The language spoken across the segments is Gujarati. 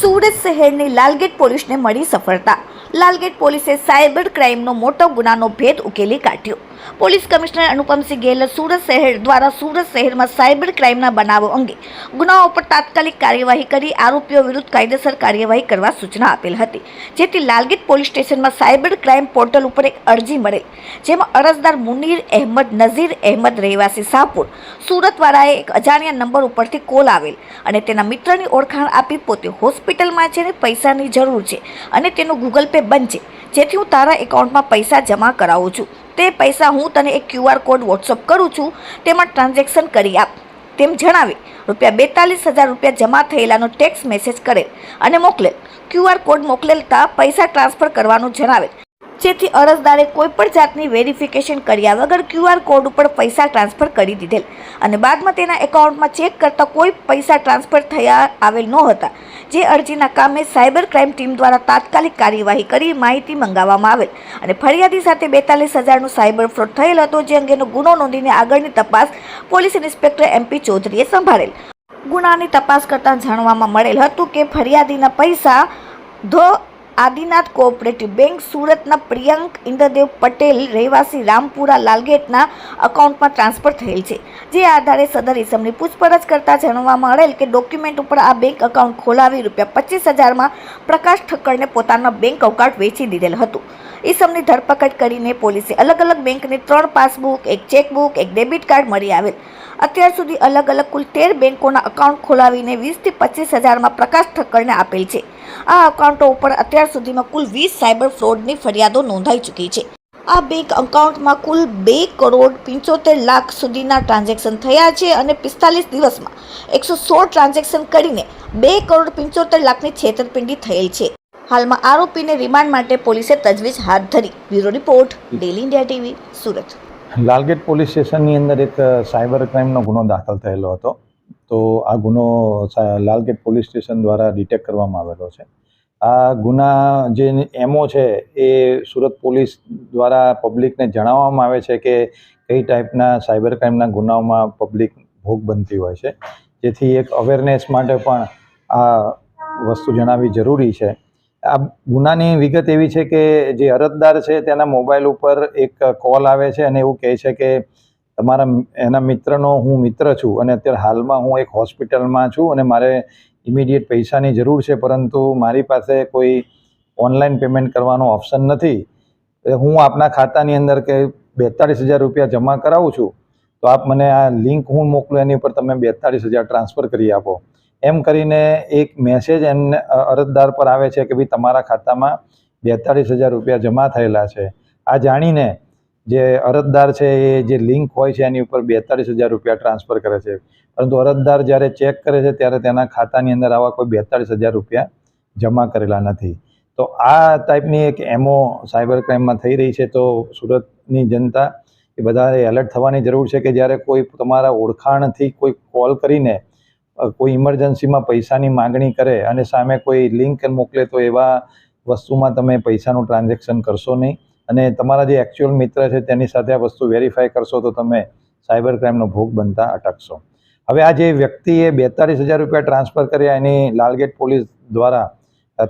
સુરત શહેરની લાલગેટ પોલીસને મળી સફળતા. લાલગેટ પોલીસે સાયબર ક્રાઇમનો મોટો ગુનાનો ભેદ ઉકેલી કાઢ્યો. પોલીસ કમિશનર અનુપમસિંહ ગેલ સુરત શહેર દ્વારા સુરત શહેરમાં સાયબર ક્રાઇમના બનાવો અંગે ગુનાઓ પર તાત્કાલિક કાર્યવાહી કરી આરોપીઓ વિરુદ્ધ કાયદેસર કાર્યવાહી કરવા સૂચના આપેલ હતી. જેથી લાલગીટ પોલીસ સ્ટેશનમાં સાયબર ક્રાઇમ પોર્ટલ ઉપર એક અરજી મળેલ, જેમાં અરજદાર મુનીર અહેમદ, નઝીર અહેમદ રહેવાસી શાહપુર સુરતવાળાએ એક અજાણ્યા નંબર ઉપરથી કોલ આવેલ અને તેના મિત્રની ઓળખાણ આપી પોતે હોસ્પિટલમાં છે ને પૈસાની જરૂર છે અને તેનું ગૂગલ પે છે. જેથી હું તારા એકાઉન્ટમાં પૈસા જમા કરાવું છું. તે પૈસા હું તને એક ક્યુઆર કોડ વોટ્સઅપ કરું છું, તેમાં ટ્રાન્ઝેક્શન કરી આપ. તેમ જણાવી, રૂપિયા બેતાલીસ હજાર રૂપિયા જમા થયેલાનો ટેક્સ મેસેજ કરેલ અને મોકલેલ. ક્યુઆર કોડ મોકલેલતા પૈસા ટ્રાન્સફર કરવાનું જણાવેલ. જેથી અરજદારે કોઈ પણ જાતની વેરિફિકેશન કર્યા વગર ક્યુઆર કોડ ઉપર પૈસા ટ્રાન્સફર કરી દીધેલ. અને બાદમાં તેના એકાઉન્ટમાં ચેક કરતા કોઈ પૈસા ટ્રાન્સફર થયા આવેલ નહોતા જે અરજીના કામે સાયબર ક્રાઇમ ટીમ દ્વારા તાત્કાલિક કાર્યવાહી કરી માહિતી મંગાવવામાં આવેલ. અને ફરિયાદી સાથે બેતાલીસ હજારનું સાયબર ફ્રોડ થયેલ હતો, જે અંગેનો ગુનો નોંધીને આગળની તપાસ પોલીસ ઇન્સ્પેક્ટર એમપી ચૌધરીએ સંભાળેલ. ગુનાની તપાસ કરતાં જાણવામાં મળેલ હતું કે ફરિયાદીના પૈસા ધ આદિનાથ કોઓપરેટિવ બેંક સુરતના પ્રિયંક ઇન્દ્રદેવ પટેલ રહેવાસી રામપુરા લાલગેટના અકાઉન્ટમાં ટ્રાન્સફર થયેલ છે. જે આધારે સદર ઇસમની પૂછપરછ કરતાં જાણવા મળેલ કે ડોક્યુમેન્ટ ઉપર આ બેંક એકાઉન્ટ ખોલાવી રૂપિયા પચીસ હજારમાં પ્રકાશ ઠક્કરને પોતાનો બેંક અવકાટ વેચી દીધેલ હતું. ઈસમની ધરપકડ કરીને પોલીસે અલગ અલગ બેંકની ત્રણ પાસબુક, એક ચેકબુક, એક ડેબિટ કાર્ડ મળી આવેલ. અત્યાર સુધી અલગ અલગ કુલ તેર બેંકોના અકાઉન્ટ ખોલાવીને વીસથી પચીસ હજારમાં પ્રકાશ ઠક્કરને આપેલ છે. આ અકાઉન્ટો ઉપર અત્યાર સુધીમાં કુલ વીસ સાયબર ફ્રોડની ફરિયાદો નોંધાઈ ચૂકી છે. આ બેંક અકાઉન્ટમાં કુલ બે કરોડ પંચોતેર લાખ સુધીના ટ્રાન્ઝેક્શન થયા છે અને પિસ્તાલીસ દિવસમાં એકસો સોળ ટ્રાન્ઝેક્શન કરીને બે કરોડ પંચોતેર લાખની છેતરપિંડી થયેલ છે. હાલમાં આરોપીને રિમાન્ડ માટે પોલીસે તજવીજ હાથ ધરી. Bureau report daily India TV, Surat. Lalgate police સ્ટેશનની અંદર એક સાયબર ક્રાઇમનો ગુનો દાખલ થયેલો હતો. તો આ ગુનો લાલગેટ પોલીસ સ્ટેશન દ્વારા ડિટેક્ટ કરવામાં આવેલો છે. આ ગુના જે એમઓ છે, એ સુરત પોલીસ દ્વારા પબ્લિકને જણાવવામાં આવે છે કે કઈ ટાઈપના સાયબર ક્રાઇમના ગુનાઓમાં પબ્લિક ભોગ બનતી હોય છે. જેથી એક અવેરનેસ માટે પણ આ વસ્તુ જણાવવી જરૂરી છે. આ ગુનાની વિગત એવી છે કે જે અરજદાર છે તેના મોબાઈલ ઉપર એક કોલ આવે છે અને એવું કહે છે કે તમારા એના મિત્રનો હું મિત્ર છું અને અત્યારે હાલમાં હું એક હોસ્પિટલમાં છું અને મારે ઇમિડિયેટ પૈસાની જરૂર છે, પરંતુ મારી પાસે કોઈ ઓનલાઈન પેમેન્ટ કરવાનો ઓપ્શન નથી. હું આપના ખાતાની અંદર કે બેતાળીસ હજાર રૂપિયા જમા કરાવું છું, તો આપ મને આ લિંક હું મોકલું, એની ઉપર તમે બેતાળીસ હજાર ટ્રાન્સફર કરી આપો. એમ કરીને એક મેસેજ એમને અરજદાર પર આવે છે કે ભાઈ તમારા ખાતામાં બેતાળીસ હજાર રૂપિયા જમા થયેલા છે. આ જાણીને જે અરજદાર છે એ જે લિંક હોય છે એની ઉપર બેતાળીસ હજાર રૂપિયા ટ્રાન્સફર કરે છે. પરંતુ અરજદાર જ્યારે ચેક કરે છે ત્યારે તેના ખાતાની અંદર આવા કોઈ બેતાળીસ હજાર રૂપિયા જમા કરેલા નથી. તો આ ટાઈપની એક એમો સાયબર ક્રાઇમમાં થઈ રહી છે તો સુરતની જનતા એ બધાએ એલર્ટ થવાની જરૂર છે કે જ્યારે કોઈ તમારા ઓળખાણથી કોઈ કોલ કરીને કોઈ ઇમરજન્સીમાં પૈસાની માગણી કરે અને સામે કોઈ લિંક મોકલે તો એવા વસ્તુમાં તમે પૈસાનું ટ્રાન્ઝેક્શન કરશો નહીં. અને તમારા જે એકચ્યુઅલ મિત્ર છે તેની સાથે આ વસ્તુ વેરીફાઈ કરશો તો તમે સાયબર ક્રાઇમનો ભોગ બનતા અટકશો. હવે આ જે વ્યક્તિએ બેતાળીસ હજાર રૂપિયા ટ્રાન્સફર કર્યા એની લાલગેટ પોલીસ દ્વારા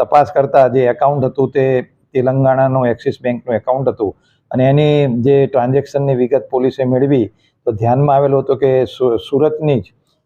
તપાસ કરતા જે એકાઉન્ટ હતું તે તેલંગાણાનું એક્સિસ બેંકનું એકાઉન્ટ હતું અને એની જે ટ્રાન્ઝેક્શનની વિગત પોલીસે મેળવી, તો ધ્યાનમાં આવેલું હતું કે સુરતની જ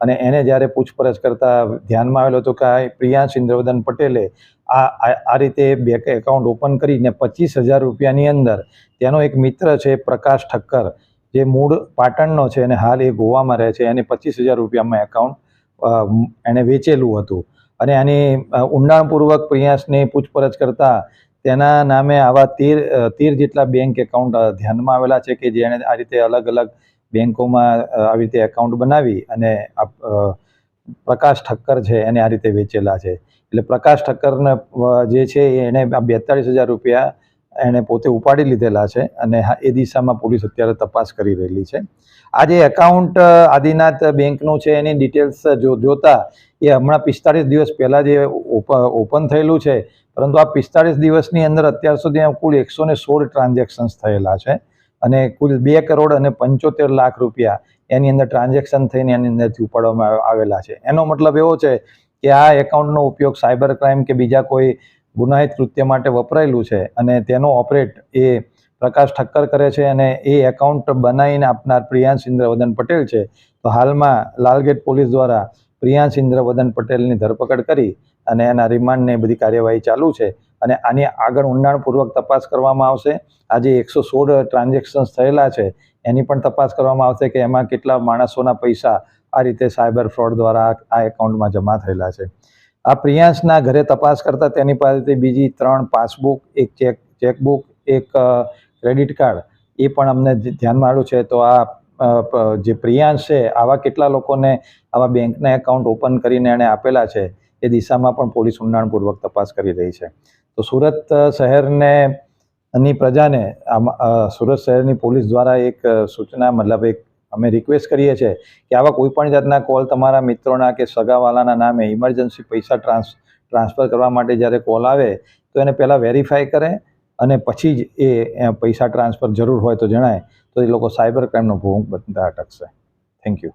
અને એને જ્યારે પૂછપરછ કરતા ધ્યાનમાં આવેલો હતો કે પ્રિયાંશ ઇન્દ્રવદન પટેલે આ આ રીતે બેંક એકાઉન્ટ ઓપન કરીને પચીસ હજાર રૂપિયાની અંદર તેનો એક મિત્ર છે પ્રકાશ ઠક્કર, જે મૂળ પાટણનો છે અને હાલ એ ગોવામાં રહે છે. એને પચીસ હજાર રૂપિયામાં એકાઉન્ટ એણે વેચેલું હતું. અને આની ઊંડાણપૂર્વક પ્રિયાંશની પૂછપરછ કરતા તેના નામે આવા તેર તેર જેટલા બેંક એકાઉન્ટ ધ્યાનમાં આવેલા છે કે જેણે આ રીતે અલગ અલગ બેંકોમાં અ, આવી રીતે એકાઉન્ટ બનાવી અને પ્રકાશ ઠક્કર છે એને આ રીતે વેચેલા છે. એટલે પ્રકાશ ઠક્કરને જે છે એને આ બેતાળીસ હજાર રૂપિયા એણે પોતે ઉપાડી લીધેલા છે અને એ દિશામાં પોલીસ અત્યારે તપાસ કરી રહેલી છે. આ જે એકાઉન્ટ આદિનાથ બેંકનું છે એની ડિટેલ્સ જો જોતા એ હમણાં પિસ્તાળીસ દિવસ પહેલાં જે ઓપન થયેલું છે પરંતુ આ પિસ્તાળીસ દિવસની અંદર અત્યાર સુધી કુલ એકસો સોળ ટ્રાન્ઝેક્શન્સ થયેલા છે. અને કુલ બે કરોડ અને પંચોતેર લાખ રૂપિયા એની અંદર ટ્રાન્ઝેક્શન થઈને એની અંદરથી ઉપાડવામાં આવેલા છે. એનો મતલબ એવો છે કે આ એકાઉન્ટનો ઉપયોગ સાયબર ક્રાઇમ કે બીજા કોઈ ગુનાહિત કૃત્ય માટે વપરાયેલું છે અને તેનો ઓપરેટ એ પ્રકાશ ઠક્કર કરે છે અને એ એકાઉન્ટ બનાવીને આપનાર પ્રિયાંશ ઇન્દ્રવદન પટેલ છે. તો હાલમાં લાલગેટ પોલીસ દ્વારા પ્રિયાંશ ઇન્દ્રવદન પટેલની ધરપકડ કરી અને એના રિમાન્ડને બધી કાર્યવાહી ચાલુ છે. અને આની આગળ ઊંડાણપૂર્વક તપાસ કરવામાં આવશે. આજે એકસો સોળ ટ્રાન્ઝેક્શન્સ થયેલા છે. એની પણ તપાસ કરવામાં આવશે કે એમાં કેટલા માણસોના પૈસા આ રીતે સાયબર ફ્રોડ દ્વારા આ- એકાઉન્ટમાં જમા થયેલા છે. આ પ્રિયાંશના ઘરે તપાસ કરતાં તેની પાસેથી બીજી ત્રણ પાસબુક, એક ચેક, ચેકબુક, એક ક્રેડિટ કાર્ડ એ પણ અમને ધ્યાનમાં આવ્યું છે. તો આ જે પ્રિયાંશ છે, આવા કેટલા લોકોને આવા બેંકના એકાઉન્ટ ઓપન કરીને એણે આપેલા છે, એ દિશામાં પણ પોલીસ ઊંડાણપૂર્વક તપાસ કરી રહી છે. તો સુરત શહેરને ની પ્રજાને સુરત શહેરની પોલીસ દ્વારા એક સૂચના, મતલબ એક અમે રિક્વેસ્ટ કરીએ છીએ કે આવા કોઈ પણ જાતના કોલ તમારા મિત્રોના કે સગાવાલાના નામે ઇમરજન્સી પૈસા ટ્રાન્સ, ટ્રાન્સફર કરવા માટે જ્યારે કોલ આવે, તો એને પહેલાં વેરીફાઈ કરે અને પછી જ એ પૈસા ટ્રાન્સફર જરૂર હોય તો જણાય. તો એ લોકો સાયબર ક્રાઇમનો ભોગ બનતા અટકશે. Thank you